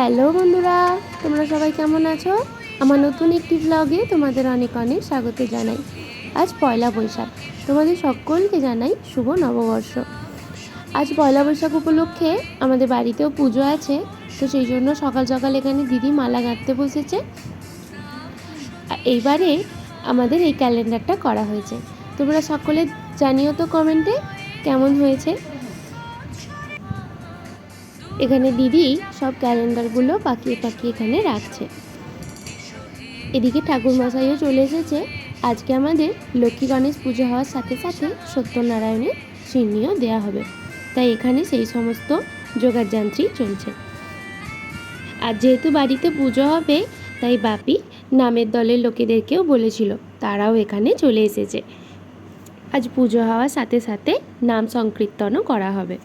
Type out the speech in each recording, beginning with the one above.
Hello বন্ধুরা, তোমরা সবাই কেমন আছো? আমার নতুন একটি ব্লগে তোমাদের অনেক অনেক স্বাগত জানাই। আজ পয়লা বৈশাখ, তোমাদের সকলকে জানাই শুভ নববর্ষ। আজ পয়লা বৈশাখ উপলক্ষে আমাদের বাড়িতেও পুজো আছে, তো সেই জন্য সকাল সকাল এখানে দিদি মালা গাঁথতে বসেছে। এইবারে আমাদের এই ক্যালেন্ডারটা করা হয়েছে। তোমরা সকলে জানিও তো কমেন্টে কেমন হয়েছে। এখানে দিদি সব ক্যালেন্ডারগুলো পাকিয়ে পাকিয়ে এখানে রাখছে। এদিকে ঠাকুর মশাইও চলে এসেছে। আজকে আমাদের লক্ষ্মী গণেশ পুজো হওয়ার সাথে সাথে সত্যনারায়ণের সিন্নিও দেওয়া হবে। তাই এখানে সেই সমস্ত যোগাড় যান্ত্রী চলছে। আর যেহেতু বাড়িতে পুজো হবে, তাই বাপি নামের দলের লোকেদেরকেও বলেছিল, তারাও এখানে চলে এসেছে। আজ পুজো হওয়ার সাথে সাথে নাম সংকীর্তনও করা হবে।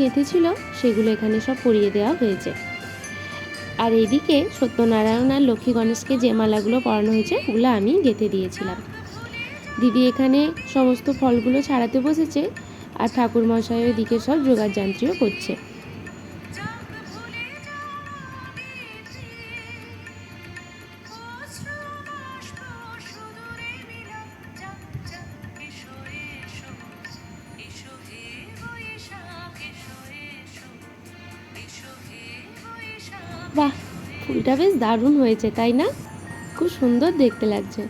গেঁথেছিল সেগুলো এখানে সব পরিয়ে দেওয়া হয়েছে। আর এইদিকে সত্যনারায়ণ আর লক্ষ্মী গণেশকে যে মালাগুলো পরানো হয়েছে, ওগুলো আমি গেঁথে দিয়েছিলাম। দিদি এখানে সমস্ত ফলগুলো ছাড়াতে বসেছে, আর ঠাকুর মশাই ওইদিকে সব যোগাযান্ত্রীও করছে। বাহ, ফুলটা বেশ দারুণ হয়েছে, তাই না? খুব সুন্দর দেখতে লাগছে।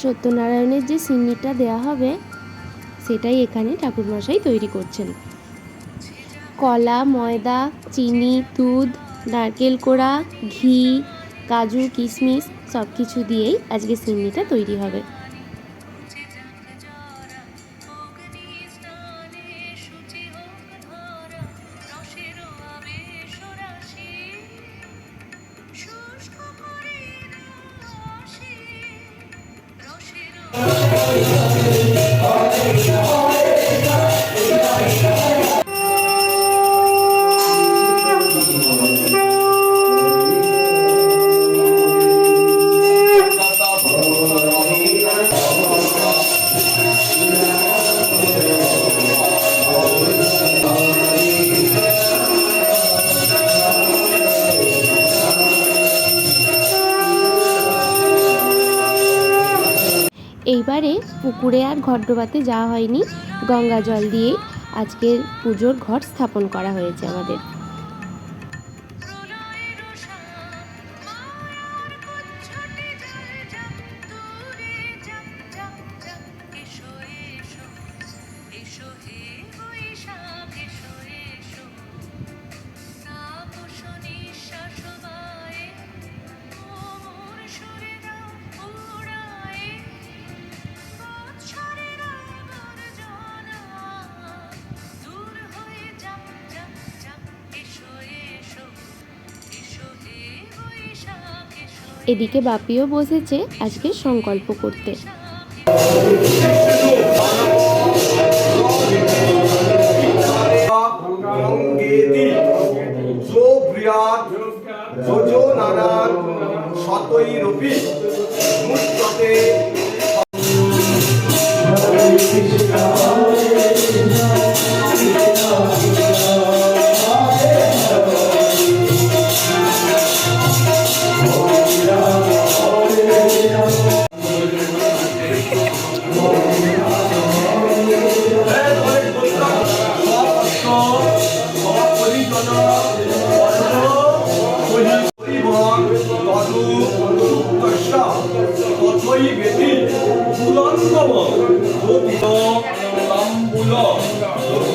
সত্যনারায়ণের যে সিন্নিটা দেয়া হবে, সেটাই এখানে ঠাকুরমশাই তৈরি করছেন। কলা, ময়দা, চিনি, দুধ, নারকেল কোড়া, ঘি, কাজু, কিশমিশ সব কিছু দিয়েই আজকে সিন্নিটা তৈরি হবে। এইবারে পুকুরে আর ঘট ডোবাতে যাওয়া হয়নি। গঙ্গা জল দিয়ে আজকের পুজোর ঘর স্থাপন করা হয়েছে আমাদের। এদিকে বাপিও বসেছে আজকে সংকল্প করতে সতই রূপী যোজনানান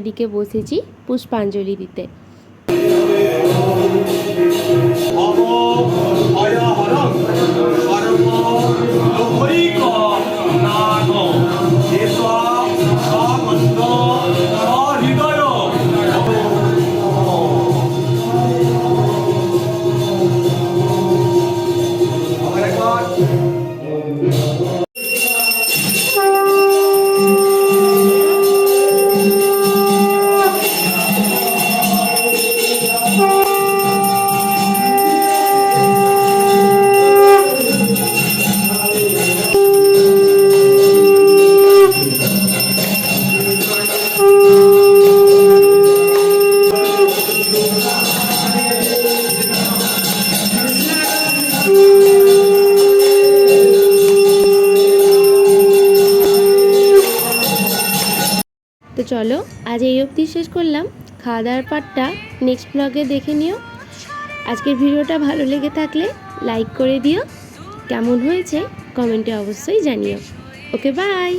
এদিকে বসেছি পুষ্পাঞ্জলি দিতে। চলো, আজ এই অবধি শেষ করলাম। খাওয়া দাওয়ার পার্টটা নেক্সট ব্লগে দেখে নিও। আজকের ভিডিওটা ভালো লেগে থাকলে লাইক করে দিও। কেমন হয়েছে কমেন্টে অবশ্যই জানিও। Okay bye